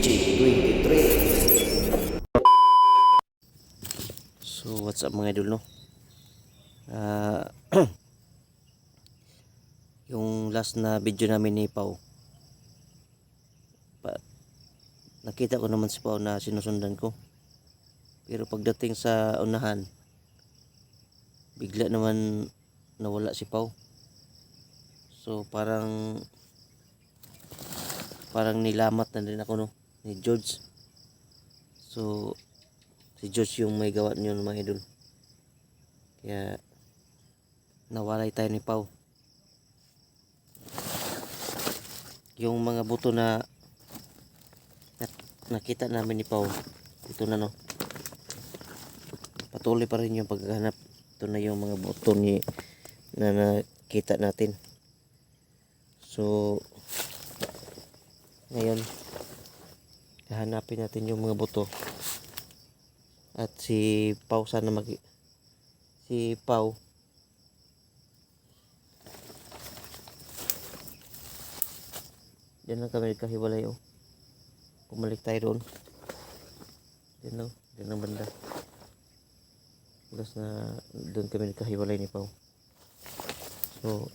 2023 So what's up mga idol no? Uh, Yung last na video namin ni Pau pa, Nakita ko naman si Pau na sinusundan ko. Pero pagdating sa unahan Bigla naman nawala si Pau So parang parang nilamat na din ako no? Ni George. So si George yung may gawa niyo mga idol. Kaya nawalay tayo ni Pau. Yung mga buto na, na nakita namin ni Pau ito na no? Patuloy pa rin yung paghahanap. Ito na yung mga buto ni na nakita natin. So ngayon hahanapin natin yung mga buto at si Pau sana mag si Pau Diyan lang kami nagkahiwalay oh. Pumalik tayo doon. Diyan lang. Diyan lang banda. Plus na doon kami nagkahiwalay ni Pau. So,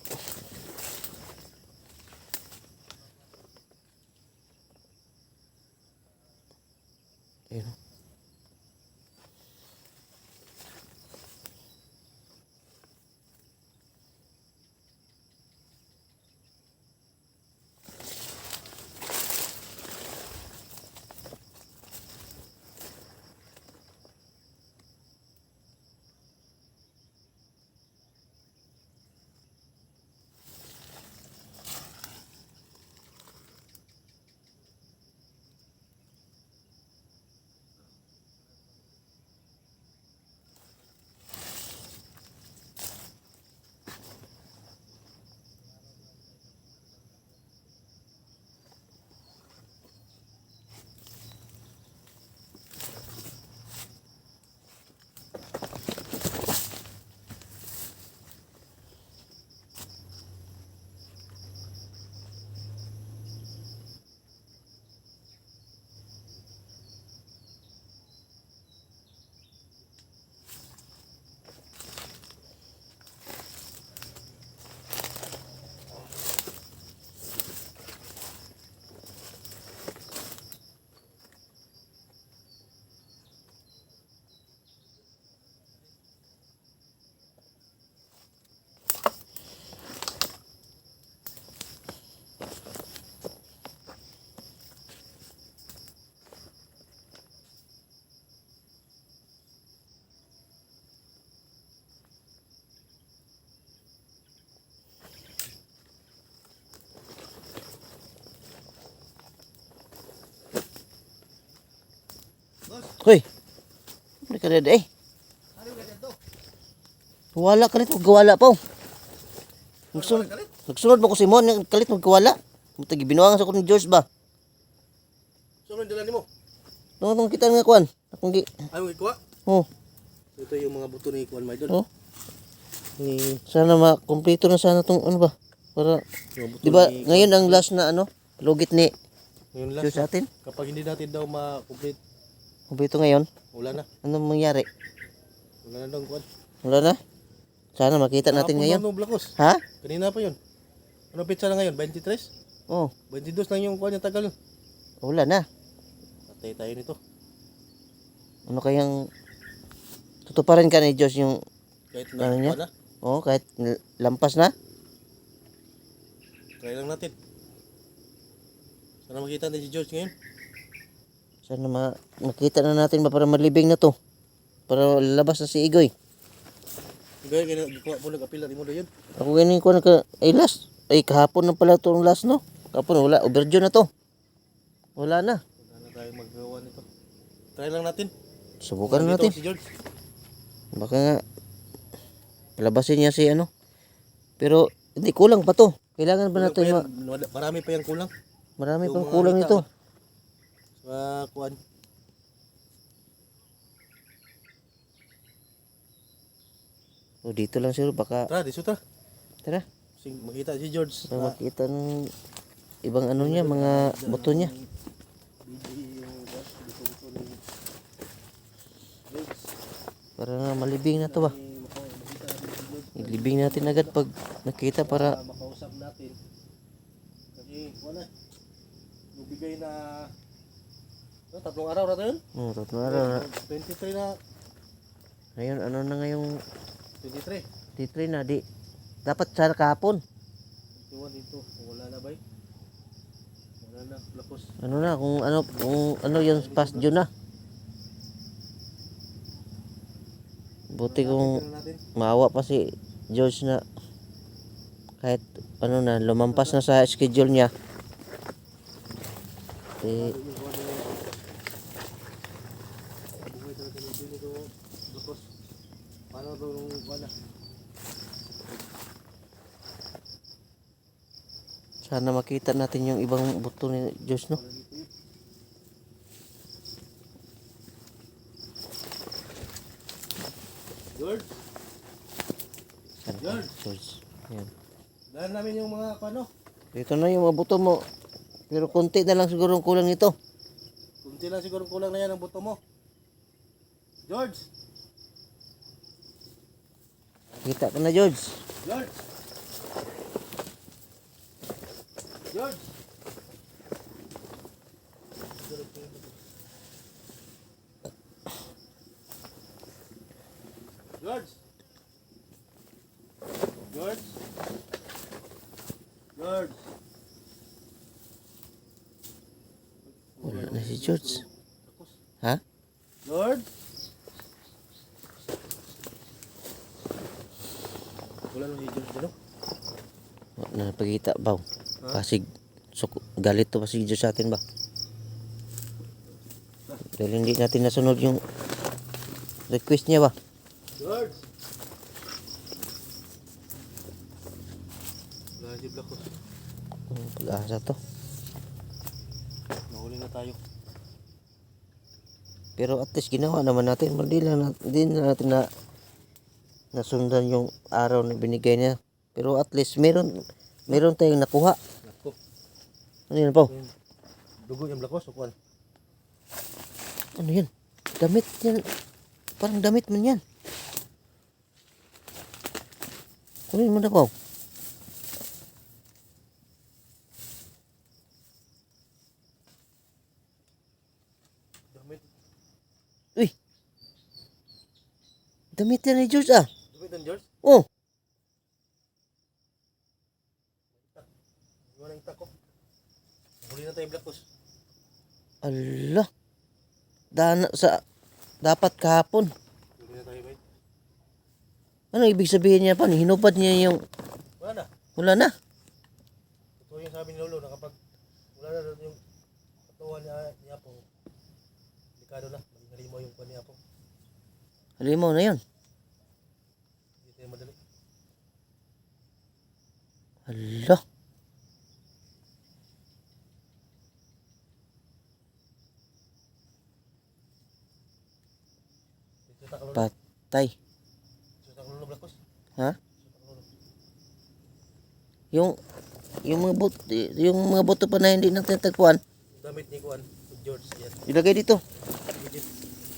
Hoy. Ano ka dada eh? Wala ka nito, gawala pa. oh. Nagsunod, nagsunod mo ko si Mon, kalit magkawala. Mutagi binuangan sa ko ni George ba? Ano dala mo? Nung atong kita nga kuan. Akong gi... Ay, mo ikuha. Oh, Ito yung mga buto ni Kuan May doon. oh. Ni, sana makumpleto na sana tong ano ba? Para, di ba ngayon ang last na ano, lugit ni Yung last, natin? kapag hindi natin daw ma-complete, Kumpleto ngayon, wala na. ano mangyari? Wala na daw ang Kuan. Wala na? Sana makita natin Kahapon ngayon. lang nung Blacos. Ha? Kanina pa yun. Ano pizza na ngayon? 23? Oh, 22 lang yung Kuan yung tagal. wala na. Patay tayo nito. Ano kayang tutuparin ka ni Diyos yung Kahit Ano na, niya? Kuan na. oh kahit lampas na Try lang natin. Sana makita natin si George ngayon. Sana ma makita na natin ba para malibing na to para lalabas na si Igoy Gaya, gaya, gikuha po nag-apila mo yun. ako ganin ko naka ay last ay kahapon na pala itong last no kahapon wala overdue na to wala na Wala na tayo magawa nito. Try lang natin. subukan Nandito natin Si George. baka nga palabasin niya si ano pero hindi kulang pa to kailangan ba natin ma-. Marami pa yung kulang. marami Yung pang mga kulang nito Sa Kuan. o dito lang siguro baka Tara, diso tara. tara Sing makita si George. para makita ng ibang ano niya mga buto niya. Para nga malibing na to ba? Ilibing natin agad pag nakita para makausap natin. Kasi wala. Yung bigay na tatlong araw na yun. oh, tatlong araw na. 23 na. Ngayon, ano na ngayong 23. D3 na, di. Dapat sana kahapon. 21 dito. Wala na ba eh? Wala na. Lapos. Ano na, kung ano, kung ano yung past June na. Buti kung natin. maawa pa si George na kahit ano na, lumampas na sa schedule niya. Eh, Yung buwan na- Buhay talaga ng bini ko. Lapos. Paano daw yung wala? Sana makita natin yung ibang buto ni George, no? George, Sana, George. George. Yan. dahil namin yung mga ano, Ito na yung mga buto mo. Pero konti na lang siguro ang kulang nito. kunti lang siguro kulang na yan ang buto mo. George, Kita ka na. George. George. George. George. George. Wala na si George. Ha? George. Wala nang si George dito. Wala na pagkita ba? Pasig. So, galit to pasig George sa atin ba? Dahil hindi natin nasunod yung request niya ba? George. Wala si Black Horse. Ang Pag-asa to. Nahuli na tayo. Pero at least ginawa naman natin. Hindi lang hindi na natin na nasundan yung araw na binigay niya. Pero at least meron meron tayong nakuha. Ano yan po? Dugo yung Black Horse o kuwan? Ano yan? Damit yan. Parang damit man yan. Kunin mo na po. Damit. Uy! Damit yan ni George ah. Damit ng George. Oh! Iwan ang tako. Nahuli na tayo yung Black Horse. Ala. Dana sa dapat kahapon. Nahuli na tayo ba? Ano ibig sabihin niya pa? Hinubad niya yung Wala na. wala na. Ito yung sabi ni Lolo na kapag wala na yung katawan niya, ni Apo, delikado na. Maging halimaw yung kuwan ni Apo. Halimaw na yun. Hindi tayo madali. Ala. Dito sa Lolo. Patay. Dito. Ha? Dito. Yung yung mga but yung mga boto pa na hindi natin tagpuan, Yung damit ni Kuan, George. Yan. ilagay dito. Legit.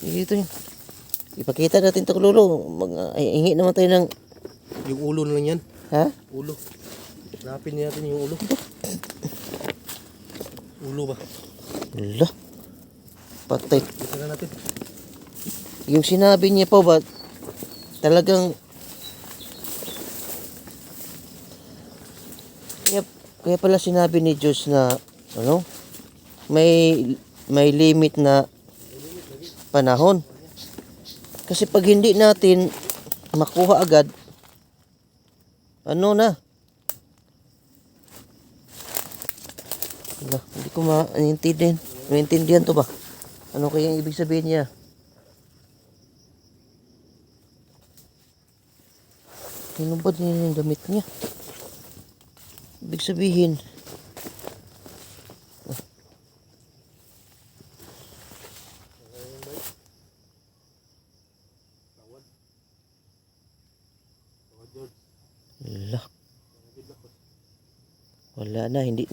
Dito yun. Ipakita natin to lulo. Mag, ay, hingi naman tayo ng Yung ulo na lang yan. ha? Ulo. Hanapin natin yung ulo. Ulo ba? Ala. Patay. Dito na natin. Yung sinabi niya po ba talagang kaya, kaya pala sinabi ni Diyos na ano may may limit na panahon kasi pag hindi natin makuha agad ano na? Wala, hindi ko maintindihan. Maintindihan to ba? Ano kaya ang ibig sabihin niya? Hinubad niya yung damit niya. Ibig sabihin, na, hindi.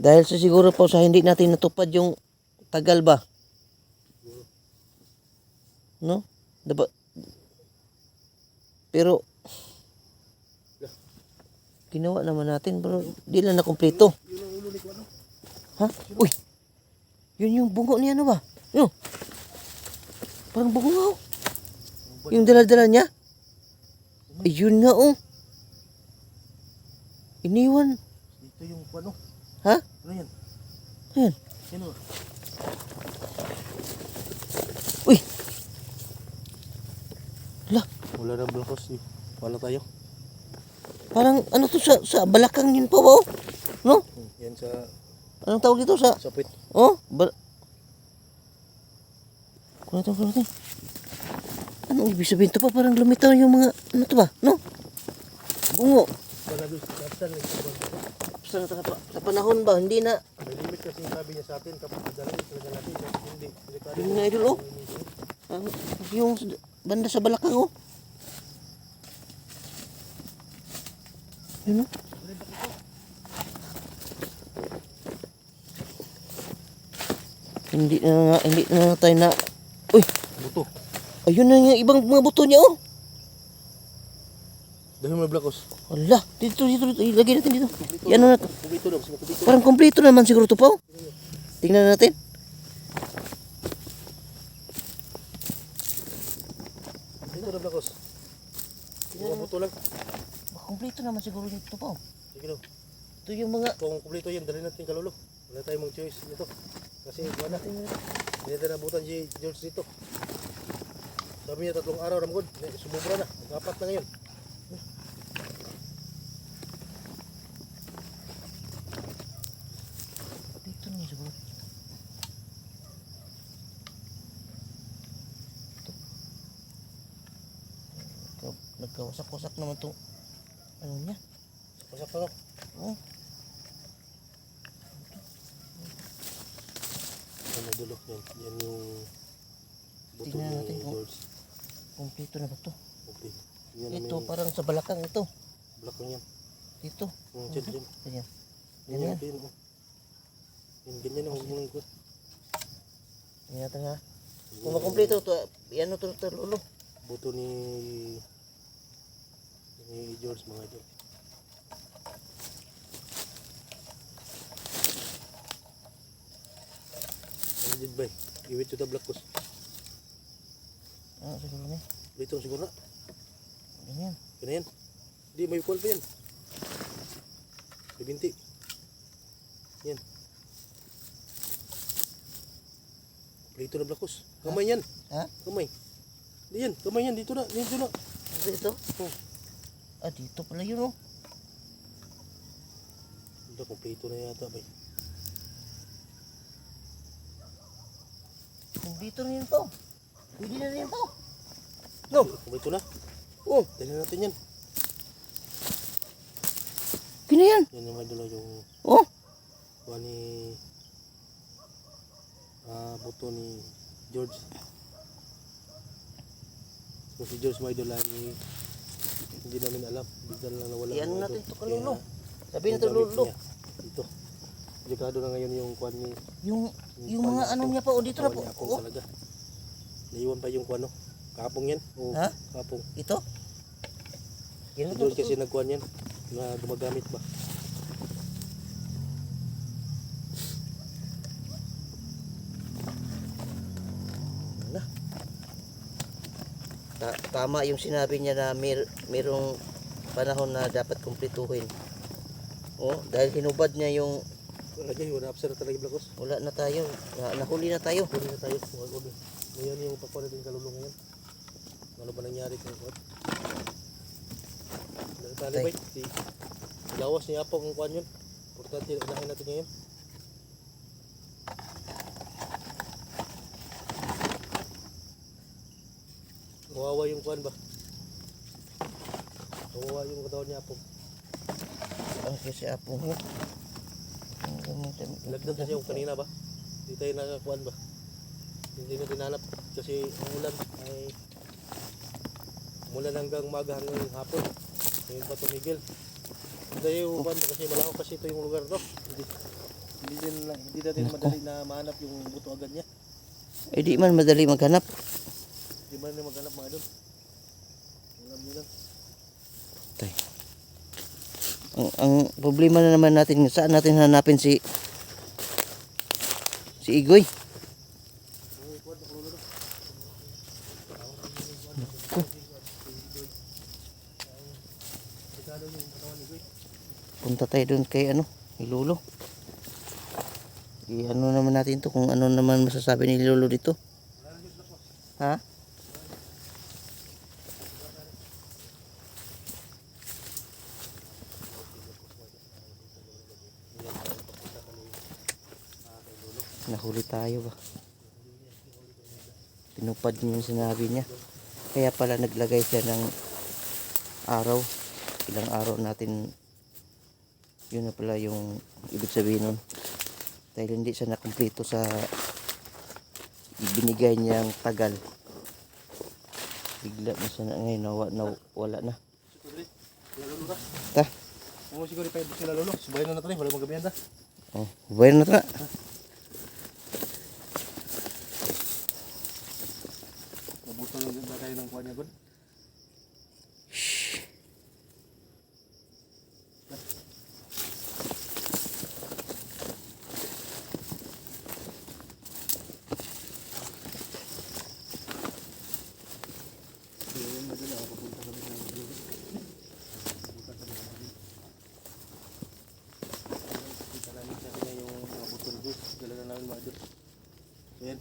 Dahil sa siguro po sa hindi natin natupad yung tagal ba? No? Daba, pero, ginawa naman natin, pero di lang na kumpleto. Ha? Uy! Yun yung bungo niya, ano ba? Yun. Parang bungo oh. Yung dala-dala niya. Ayun nga, oh. Iniwan. Dito yung Kuano. Ha? Ano yan? Ayan. Sino? Uy! Hala, Wala na blocos. Wala tayo. parang ano to sa, sa balakang yun pa ba, oh? No? Yan sa Anong tawag dito sa... sa puwit. Oh? Bal... Kuha natin, kuha natin. Anong ibig sabihin to pa? Parang lumitaw yung mga... Ano to ba? No? Bungo. Wala kapsan. Sa, sa, sa panahon ba? Hindi na... May limit kasi sabi niya sa atin kapag madali talaga natin. Hindi. Yun nga, idol, oh. Ah, yung banda sa balakang, oh. Yun, oh. Hindi na nga, hindi na tayo na... Uy, Buto. ayun na yung ibang mga buto niya, oh. Dahil may blocos. Wala, dito, dito, dito. Ilagay natin dito. Yan na natin. Daw. Sige, kubito. Parang kompleto naman siguro to pa, oh. Tingnan natin. Dito na blocos. Mga buto lang. Kompleto naman siguro dito pa, oh. Sige daw. Ito yung mga... Kung kumpleto yan, dali natin kalulu. Wala tayong choice dito. Kasi wala. Hindi natin nabutan si George dito. Sabi niya tatlong araw ramgod. Sumubra na. Mag-apat na ngayon. Dito naman siguro. Ito. Nagka- Nagkawasak-wasak naman to. Ano niya? Pasak na no? Oh, Ano dulo? Yan. Yan yung buto Tingnan natin kung- George. kompleto na ba to? Okay. Yan Ito, may parang sa balakang ito. black lang yan. Dito. Yung dyan, dyan. Ganyan. Yan, Ganyan. yan. oh. Yan, ganyan ang huwag mo nang Tingnan natin ha. Kung makompleto to, yan to, to, lolo. Buto ni ni George mga idol. Ano dyan ba? Iwit to the black coast. Ah, siguro na. Dito siguro na. Ganyan. Kaya yan. Hindi, may call pa yan. May binti. Yan. Dito na black coast. Kamay yan. Ha? Kamay. Di yan. Kamay yan. Dito na. Dito na. Ito, ito. Oh. Ah, dito pala yun oh. Ito, kompleto na yata bay. Kompleto na yun to. Pwede na rin to. No. Kompleto na. Oh, Dali natin yan. kina yan. Yan yung idol yung Oh, kuha ni ah buto ni George. So si George mga idol ay hindi namin alam. Bigla na lang nawala. Yan mga natin idol. to, kalulo. Sabihin natin niya Dito. Delikado na ngayon yung kuha ni Yung, yung mga ano niya pa, oh, dito na po. Apong Oh, talaga. Naiwan pa yung kuano. Kapong yan. Oo, Ha? kapong. ito. Yan to. kasi nagkuhan yan. Na gumagamit ba? Tama yung sinabi niya na mer merong panahon na dapat kumpletuhin. Oh, dahil hinubad niya yung Wala dyan. Wala upsa na talaga blakos. wala na tayo, na, nahuli na tayo. Huli na tayo. Ulo. Ngayon yung pakuha natin kalulong ngayon. Ano ba nangyari kung kuhat? Ba? Si Lawas ni Apo kung kuhan yun. Importante, unahin natin ngayon. Kawawa yung kuhan ba? Kawawa yung katawan ni Apo. Ang kasi apo mo. Nagdag kasi yung kanina ba? Hindi tayo nakakuhan ba? Hindi na tinanap kasi ang ulan ay mula hanggang maga hanggang hapon. Ngayon pa tumigil. Hindi tayo kuhan ba kasi malakaw kasi ito yung lugar to. Hindi, hindi, din, hindi natin madali na mahanap yung buto agad niya. Eh di man madali maghanap. Di man na maghanap mga idol. Alam nyo lang. Tay. Ang, ang problema na naman natin, saan natin hanapin si si Igoy? Punta tayo doon kay ano, ni Lolo. I ano naman natin to kung ano naman masasabi ni Lolo dito. Ha? Nahuli tayo ba? Tinupad niya yung sinabi niya. Kaya pala naglagay siya ng araw. Ilang araw natin yun na pala yung ibig sabihin nun. Dahil hindi siya nakumpleto sa binigay niyang tagal. Bigla na siya na ngayon nawa, nawala na. Ta. Mo siguro pa sila lolo. Subayan na natin, wala magabi anda. Oh, bueno na ta. Nabutol lang ba tayo ng kuha niya, God? Kita namin sa kanya yung mga butol juice. Dala na namin mga juice. So yan,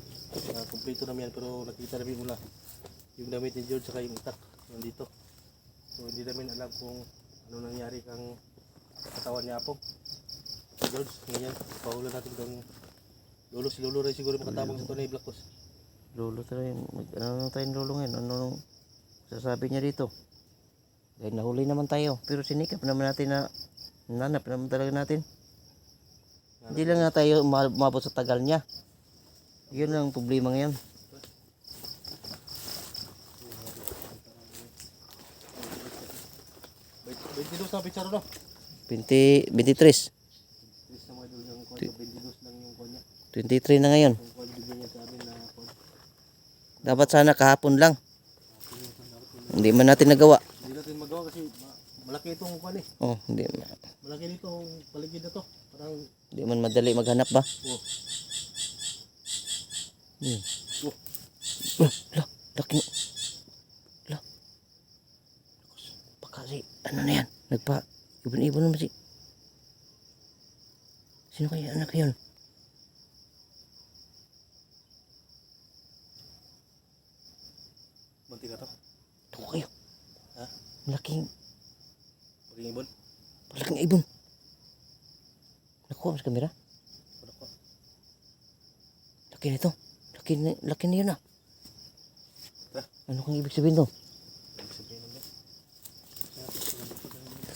uh, kumpleto namin yan pero nakita namin mula yung damit ni George saka yung itak nandito. So hindi namin alam kung ano nangyari kang katawan ni Apo. George, ngayon, pahulan natin kang Lolo, si Lolo rin siguro makatabang sa tunay Black Boss. Lolo tayo. Mag, ano na tayong lolo ngayon? Ano nung sasabi niya dito? Dahil nahuli naman tayo. Pero sinikap naman natin na nanap naman talaga natin. Hindi lang nga tayo ma- umabot sa tagal niya. Yun lang ang problema ngayon. 22 na pitsaro na. 20, 23. na ngayon. Dapat sana kahapon lang. Hindi man natin nagawa. Hindi natin magawa kasi malaki itong kuwan eh. Oh, hindi. Malaki dito paligid na to. Parang hindi man madali maghanap ba? Oo. Oh. Hmm. Oh. Laki mo. Nagpa, ibon-ibon naman si. Sino kaya anak yun? bunti na to. Tuko kayo. Ha? Malaking, Maging ibon. malaking ibon. Nakuha mo sa kamera? Ko. Laki nito. Laki, na- laki na yun ah. Ano kang ibig sabihin to?